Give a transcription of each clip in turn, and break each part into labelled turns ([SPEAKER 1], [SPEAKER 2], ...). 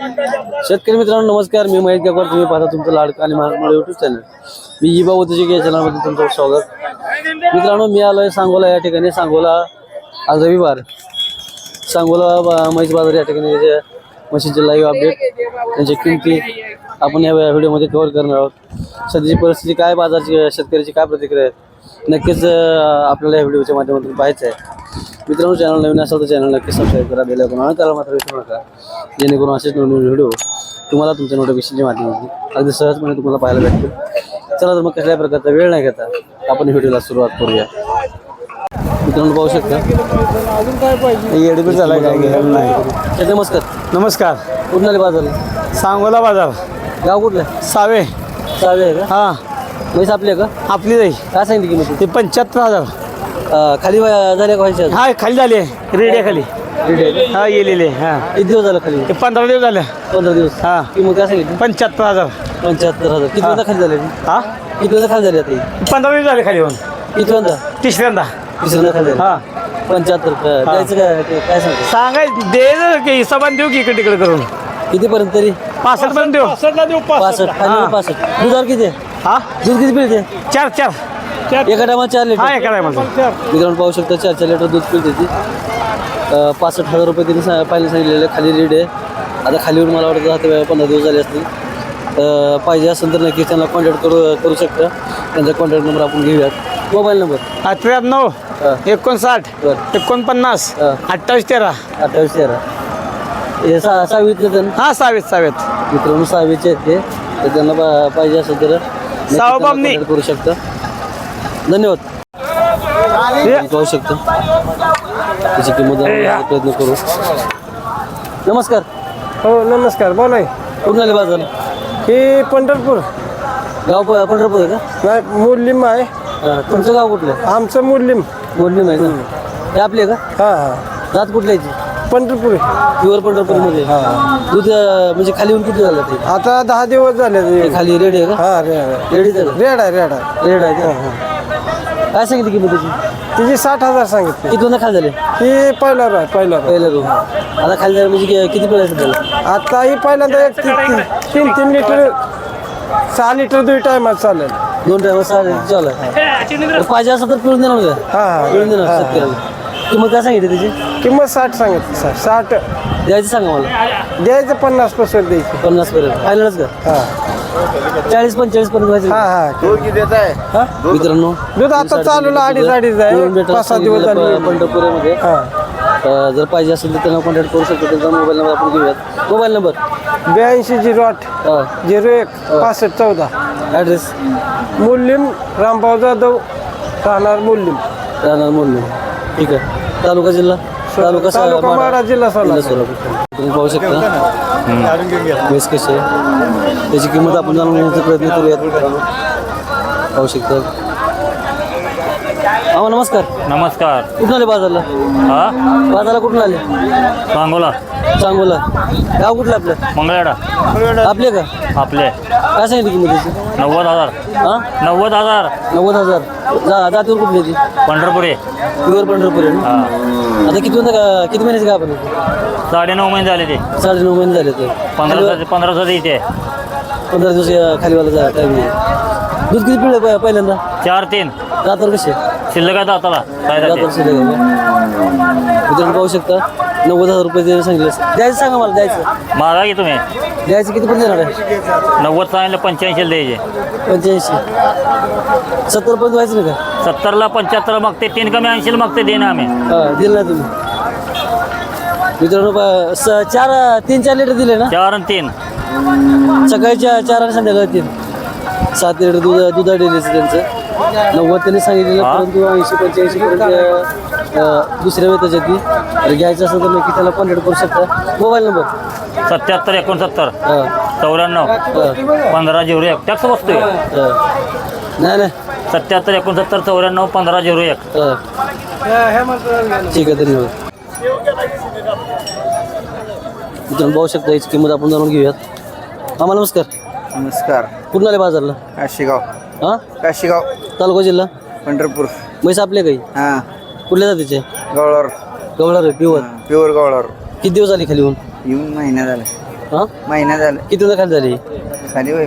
[SPEAKER 1] शेतकरी मित्रांनो नमस्कार. मी महेश गायकवाड. तुम्ही पाहता तुमचं लाडका आणि महात्मा युट्यूब चॅनल मी जिबा वतजी या चॅनलमध्ये तुमचं स्वागत. मित्रांनो मी आलो आहे सांगोला. या ठिकाणी सांगोला आज रविवार. सांगोला महेश बाजार या ठिकाणी म्हशीचे लाईव्ह अपडेट त्यांची किमती आपण या व्हिडिओमध्ये कव्हर करणार आहोत. सध्याची परिस्थिती काय? बाजारची शेतकऱ्याची काय प्रतिक्रिया आहे नक्कीच आपल्याला या व्हिडिओच्या माध्यमातून पाहायचं आहे. मित्रांनो चॅनल नवीन असेल तर चॅनल नक्की सबस्क्राईब करा बेल आयकॉन आणि त्याला मात्र विसरू नका. जेणेकरून असेच नवीन व्हिडिओ तुम्हाला तुमच्या नोटिफिकेशनच्या माध्यमातून अगदी सहजपणे तुम्हाला पाहायला भेटतील. चला तर मग कसल्याही प्रकारचा वेळ नाही घेता आपण व्हिडिओला सुरुवात करूया. मित्रांनो पाहू शकता.
[SPEAKER 2] अजून काय? पाहिजे एडबीट झाला काय नाही
[SPEAKER 1] नमस्कार.
[SPEAKER 2] नमस्कार.
[SPEAKER 1] कुठून आले बाजारला?
[SPEAKER 2] सांगोला बाजार.
[SPEAKER 1] गाव कुठलं?
[SPEAKER 2] सावे.
[SPEAKER 1] सावे
[SPEAKER 2] हा.
[SPEAKER 1] म्हैस आपली आहे का?
[SPEAKER 2] आपली जाई
[SPEAKER 1] काय सांगितली किंमत?
[SPEAKER 2] ते पंच्याहत्तर हजार.
[SPEAKER 1] अं, खाली वा- झाल्या का व्हायच्या
[SPEAKER 2] हा खाली झाले. रेड्या खाली. हा गेलेले हा.
[SPEAKER 1] किती दिवस झाला खाली?
[SPEAKER 2] ते पंधरा दिवस झाले.
[SPEAKER 1] पंधरा दिवस.
[SPEAKER 2] हा.
[SPEAKER 1] किंमत काय सांगितली?
[SPEAKER 2] पंच्याहत्तर हजार.
[SPEAKER 1] पंच्याहत्तर हजार. किती वाजता खाली झाले?
[SPEAKER 2] हा?
[SPEAKER 1] किती वाजता खाली झाले आता? ही?
[SPEAKER 2] पंधरा दिवस झाले खाली होऊन.
[SPEAKER 1] किती वाजता?
[SPEAKER 2] तिसऱ्यांदा.
[SPEAKER 1] तिसऱ्यांदा खाली झाले.
[SPEAKER 2] हा.
[SPEAKER 1] पंच्याहत्तर का- द्यायचं काय काय- काय सांगतो
[SPEAKER 2] सांगाय दे की हिसाबान देऊ की इकडे तिकडे करून.
[SPEAKER 1] कितीपर्यंत तरी?
[SPEAKER 2] पासष्ट पर्यंत देऊ
[SPEAKER 1] पासष्ट. खाली
[SPEAKER 2] हा.
[SPEAKER 1] पासष्ट. दुधावर किती आहे?
[SPEAKER 2] हा?
[SPEAKER 1] दूध किती पिळते?
[SPEAKER 2] चार चार.
[SPEAKER 1] एका टायमाला चार लिटर.
[SPEAKER 2] हा एका टायमाला
[SPEAKER 1] मित्रांनो पाहू शकता चार चार लिटर दूध पिळते ती. अं, पासष्ट हजार रुपये त्यांनी सा- पाहिलं सांगितलेलं आहे. खाली रेट आहे. आता खालीवर मला वाटतं दहा ते पंधरा दिवस झाले असतील. अं, पाहिजे असेल तर नक्की त्यांना कॉन्टॅक्ट करू करू शकता. त्यांचा कॉन्टॅक्ट नंबर आपण घेऊयात. मोबाईल नंबर
[SPEAKER 2] त्र्याण्णव
[SPEAKER 1] हा.
[SPEAKER 2] एकोणसाठ
[SPEAKER 1] बरं.
[SPEAKER 2] एकोणपन्नास
[SPEAKER 1] हा.
[SPEAKER 2] अठ्ठावीस तेरा.
[SPEAKER 1] अठ्ठावीस तेरा. हे सहा सहावीतलं त्यांना?
[SPEAKER 2] हा सहावीत सहावीत.
[SPEAKER 1] मित्रांनो सहावीचे आहेत ते. तर त्यांना पा- पाहिजे असेल तर नक्की
[SPEAKER 2] सावं
[SPEAKER 1] त्यांना
[SPEAKER 2] बामणी.
[SPEAKER 1] contact करू शकता. धन्यवाद. पाहू शकता. त्याची किंमत प्रयत्न करू. नमस्कार.
[SPEAKER 2] हो नमस्कार. बोलाय
[SPEAKER 1] कुठून आले बाजार
[SPEAKER 2] हे पंढरपूर.
[SPEAKER 1] गाव प- पंढरपूर आहे का?
[SPEAKER 2] नाही मुर्लिम आहे.
[SPEAKER 1] हा, तुमचं गाव कुठलं?
[SPEAKER 2] आमचं मुर्लिम.
[SPEAKER 1] बोलणी नाही का? हे आपले का?
[SPEAKER 2] हा हा.
[SPEAKER 1] जात कुठल्या
[SPEAKER 2] पंढरपूर
[SPEAKER 1] प्युअर पंढरपूरमध्ये? दूध अं, म्हणजे खाली येऊन किती झालं ते?
[SPEAKER 2] आता दहा दिवस झाले. ते.
[SPEAKER 1] खाली रेड आहे का?
[SPEAKER 2] हा रेड
[SPEAKER 1] आहे.
[SPEAKER 2] रेड आहे रेड आहे
[SPEAKER 1] रेड आहे. का? काय सांगितली किंमत त्याची?
[SPEAKER 2] तिची साठ हजार सांगितले.
[SPEAKER 1] किती खाली झाले?
[SPEAKER 2] ही पहिला आहे पहिला.
[SPEAKER 1] पहिला रूम आता खाली झालं म्हणजे कि- किती पिळायचं त्याला?
[SPEAKER 2] आता ही पहिल्यांदा एक तीन तीन- तीन तीन लिटर सहा लिटर दुई टायमात चालेल.
[SPEAKER 1] दोन टायमा सहा चालू आहे पाहिजे असं तर पिळून देणार का?
[SPEAKER 2] हा हा.
[SPEAKER 1] पिळून देणार शेतकऱ्याला. किंमत काय सांगितली त्याची?
[SPEAKER 2] किंमत साठ सांगितली सर साठ.
[SPEAKER 1] द्यायची सांगा मला.
[SPEAKER 2] द्यायचं पन्नासपासून द्यायची.
[SPEAKER 1] पन्नास पर्यंत. फायनलच का?
[SPEAKER 2] हा.
[SPEAKER 1] चाळीस पंचेचाळीस पर्यंत व्हायचं
[SPEAKER 2] हा हा.
[SPEAKER 1] हा? मित्रांनो
[SPEAKER 2] दूध आता चालू अडीच अडीच आहे. पाच सात दिवस झाले
[SPEAKER 1] पंढरपुरामध्ये
[SPEAKER 2] हा.
[SPEAKER 1] अं, जर पाहिजे असेल तर त्यांना कॉन्टॅक्ट करू शकतो. त्यांचा मोबाईल नंबर आपण घेऊयात. मोबाईल नंबर
[SPEAKER 2] ब्याऐंशी झिरो आठ झिरो एक पासष्ट चौदा.
[SPEAKER 1] ॲड्रेस
[SPEAKER 2] मुल्लिम रामभाऊ जाधव राहणार मुल्लिम.
[SPEAKER 1] राहणार मूल्य ठीक आहे. तालुका जिल्हा? तालुका सा-
[SPEAKER 2] तालुका
[SPEAKER 1] माढा.
[SPEAKER 2] माडा जिल्हा सोलापूर.
[SPEAKER 1] तुम्ही पाहू शकता. वेस कसे आहे. त्याची किंमत आपण जाणून घेण्याचा प्रयत्न करूयात. पाहू शकता. हा नमस्कार.
[SPEAKER 3] नमस्कार.
[SPEAKER 1] कुठून आले बाजारला?
[SPEAKER 3] हा?
[SPEAKER 1] बाजारला कुठून आले?
[SPEAKER 3] सांगोला
[SPEAKER 1] सांगोला. गाव कुठलं आपलं?
[SPEAKER 3] मंगळवेढा.
[SPEAKER 1] आपले का?
[SPEAKER 3] आपले.
[SPEAKER 1] काय सांगितली किंमत त्याची
[SPEAKER 3] नव्वद हजार.
[SPEAKER 1] हा?
[SPEAKER 3] नव्वद हजार.
[SPEAKER 1] नव्वद हजार. जा जातीवर कुठली ती?
[SPEAKER 3] पंढरपुरे.
[SPEAKER 1] प्युअर पंढरपूर आहे ना? आता किती का किती महिन्याचे का आपण
[SPEAKER 3] साडेनऊ महिने झाले ते.
[SPEAKER 1] साडे नऊ महिने झाले ते.
[SPEAKER 3] पंधरा पंधरा सौ इथे
[SPEAKER 1] पंधरा दिवस या खालीवाला जा टाईम दूध किती पिळलं पहिल्यांदा?
[SPEAKER 3] चार तीन.
[SPEAKER 1] दातावर कसे?
[SPEAKER 3] शिल्लक आहे दाताला. काय
[SPEAKER 1] शिल्लक आहे. का? मित्रांनो पाहू शकता. नव्वद हजार रुपये द्यायला सांगितलं. द्यायचं सांगा मला द्यायचं.
[SPEAKER 3] मागा की तुम्ही?
[SPEAKER 1] द्यायचं किती पण देणार आहे.
[SPEAKER 3] नव्वद सांगितलं पंच्याऐंशी द्यायचे.
[SPEAKER 1] पंच्याऐंशी. सत्तर पर्यंत व्हायचं नाही का?
[SPEAKER 3] सत्तरला पंच्याहत्तरला मागते तीन कमी ऐंशीला मागते दे ना आम्ही.
[SPEAKER 1] हा दिलं ना तुम्ही. मित्रांनो स- चार तीन चार लिटर दिले ना?
[SPEAKER 3] चार आणि तीन.
[SPEAKER 1] सकाळी चार आणि संध्याकाळी तीन. सात लिटर दूध दुधा डेलीचं त्यांचं. नव्वद त्यांनी सांगितलेलं
[SPEAKER 3] हा.
[SPEAKER 1] परंतु ऐंशी पंच्याऐंशी पर्यंत दुसऱ्या वेताच्या ती. तर घ्यायचं असेल तर नक्की त्याला कॉन्टॅक्ट करू शकता. Mobile number?
[SPEAKER 3] सत्याहत्तर एकोणसत्तर चौऱ्याण्णव पंधरा झिरो एक. टॅक्स बसतोय
[SPEAKER 1] नाही नाही.
[SPEAKER 3] सत्याहत्तर एकोणसत्तर चौऱ्याण्णव पंधरा झिरो एक.
[SPEAKER 1] हां. ठीक आहे धन्यवाद. मित्रांनो पाहू शकता याची किंमत आपण जाणून घेऊयात. आम्हाला नमस्कार.
[SPEAKER 4] नमस्कार.
[SPEAKER 1] कुठून आले बाजारला?
[SPEAKER 4] काशीगाव.
[SPEAKER 1] हां?
[SPEAKER 4] काशीगाव.
[SPEAKER 1] तालुका जिल्हा?
[SPEAKER 4] पंढरपूर.
[SPEAKER 1] म्हैस आपले काही?
[SPEAKER 4] हां.
[SPEAKER 1] कुठल्या जातीचे?
[SPEAKER 4] गवळावर.
[SPEAKER 1] गवळा रे प्युअर
[SPEAKER 4] प्युअर गवळावर.
[SPEAKER 1] किती दिवस झाले खाली होऊन
[SPEAKER 4] येऊन महिना झाला.
[SPEAKER 1] हा?
[SPEAKER 4] महिना झाला.
[SPEAKER 1] किती वेळा खाली झाली?
[SPEAKER 4] खाली होय.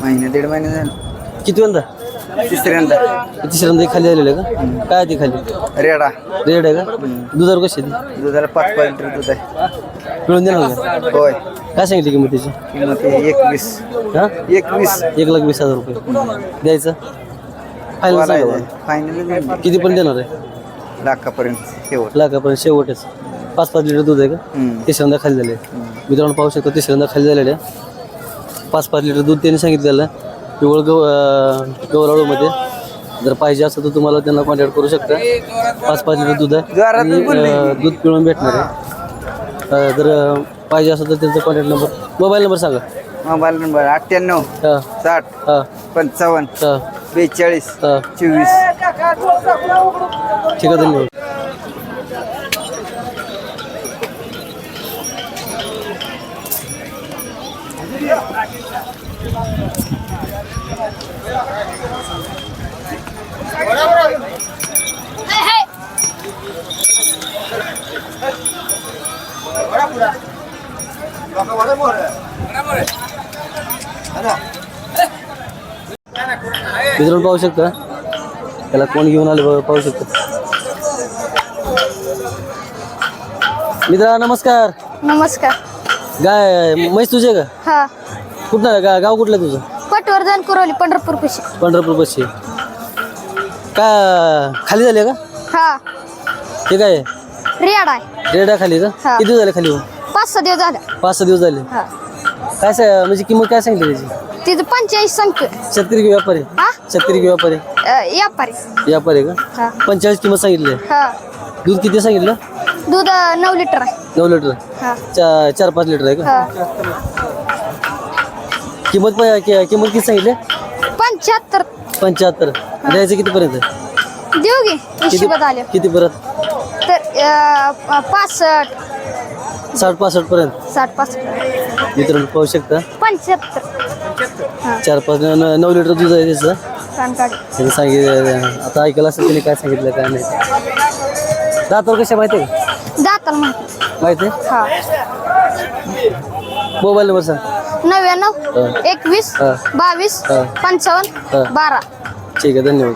[SPEAKER 4] महिना दीड महिना झाला.
[SPEAKER 1] किती वेळा?
[SPEAKER 4] तिसऱ्यांदा.
[SPEAKER 1] तिसऱ्यांदा एक खाली झालेलं का? काय आहे ती खाली?
[SPEAKER 4] रेडा.
[SPEAKER 1] रेड आहे का? दुधावर कशी आहे ती?
[SPEAKER 4] दुधाला पाच पाच लिटर दूध आहे.
[SPEAKER 1] मिळून देणार का?
[SPEAKER 4] होय.
[SPEAKER 1] काय सांगितली किंमत त्याची?
[SPEAKER 4] किंमत आहे एकवीस.
[SPEAKER 1] हा?
[SPEAKER 4] एकवीस.
[SPEAKER 1] एक लाख वीस हजार रुपये. द्यायचं? फायनल.
[SPEAKER 4] फायनल
[SPEAKER 1] किती पण देणार आहे?
[SPEAKER 4] लाखापर्यंत शेवट.
[SPEAKER 1] लाखापर्यंत शेवटच. पाच पाच लिटर दूध आहे का. तिसऱ्यांदा खाली झाले. मित्रांनो पाहू शकतो तिसऱ्यांदा खाली झालेले. पाच पाच लिटर दूध त्यांनी सांगितलेलं. पिवळ गव गवराळूमध्ये. जर पाहिजे असेल तर तुम्हाला त्यांना कॉन्टॅक्ट करू शकता. पाच पाच लिटर दूध आहे. दूध पिळून भेटणार आहे. जर पाहिजे असेल तर त्यांचा कॉन्टॅक्ट नंबर मोबाईल नंबर सांगा.
[SPEAKER 4] मोबाईल नंबर अठ्ठ्याण्णव साठ पंचावन्न बेचाळीस
[SPEAKER 1] हां.
[SPEAKER 4] चोवीस.
[SPEAKER 1] ठीक आहे धन्यवाद. मित्रांनो पाहू शकता. त्याला कोण घेऊन आले बघा, पाहू शकता. मित्रा नमस्कार.
[SPEAKER 5] नमस्कार.
[SPEAKER 1] गाय म्हैस तुझे का?
[SPEAKER 5] हा.
[SPEAKER 1] कुठं गा गाव कुठलं तुझं?
[SPEAKER 5] पटवर्धन कुरवली पंढरपूर पशी.
[SPEAKER 1] पंढरपूर बसचे का खाली झाले का?
[SPEAKER 5] हा.
[SPEAKER 1] ते काय?
[SPEAKER 5] रियाड आहे.
[SPEAKER 1] रेडा खाली का?
[SPEAKER 5] हा.
[SPEAKER 1] किती दिवस झाले खाली होऊन?
[SPEAKER 5] पाच सहा दिवस झाले.
[SPEAKER 1] पाच सहा दिवस झाले.
[SPEAKER 5] हा.
[SPEAKER 1] काय सा- म्हणजे किंमत काय सांगितली त्याची?
[SPEAKER 5] तिथं पंचेचाळीस सांगतोय
[SPEAKER 1] शेतकरी की व्यापारी?
[SPEAKER 5] हा?
[SPEAKER 1] शेतकरी की व्यापारी?
[SPEAKER 5] अ, व्यापारी.
[SPEAKER 1] व्यापारी का?
[SPEAKER 5] हा.
[SPEAKER 1] पंचेचाळीस किंमत सांगितली.
[SPEAKER 5] हा.
[SPEAKER 1] दूध किती सांगितलं?
[SPEAKER 5] दूध अ, नऊ लिटर आहे.
[SPEAKER 1] नऊ लिटर.
[SPEAKER 5] हा.
[SPEAKER 1] चा चार पाच लिटर आहे का?
[SPEAKER 5] हा.
[SPEAKER 1] किंमत प- कि- किंमत किती सांगितली?
[SPEAKER 5] पंच्याहत्तर.
[SPEAKER 1] पंच्याहत्तर. द्यायचं कितीपर्यंत
[SPEAKER 5] देऊ घे हिशोबात आले.
[SPEAKER 1] किती परत?
[SPEAKER 5] तर अ, पासष्ट.
[SPEAKER 1] साठ पासष्ट पर्यंत.
[SPEAKER 5] साठ पासष्ट.
[SPEAKER 1] मित्रांनो पाहू शकता.
[SPEAKER 5] पंच्याहत्तर.
[SPEAKER 1] चार पाच न- नऊ लिटर दूध आहे त्याचं. त्याने सांगितलं आता ऐकलं असेल त्याने काय सांगितलं काय नाही. दातावर कशा माहिती आहे का?
[SPEAKER 5] दाताल माहिती.
[SPEAKER 1] माहिती आहे?
[SPEAKER 5] हा.
[SPEAKER 1] मोबाईल नंबर सांग.
[SPEAKER 5] नव्याण्णव
[SPEAKER 1] हा.
[SPEAKER 5] एकवीस
[SPEAKER 1] हा.
[SPEAKER 5] बावीस
[SPEAKER 1] हा.
[SPEAKER 5] पंचावन्न
[SPEAKER 1] हा.
[SPEAKER 5] बारा.
[SPEAKER 1] ठीक आहे धन्यवाद.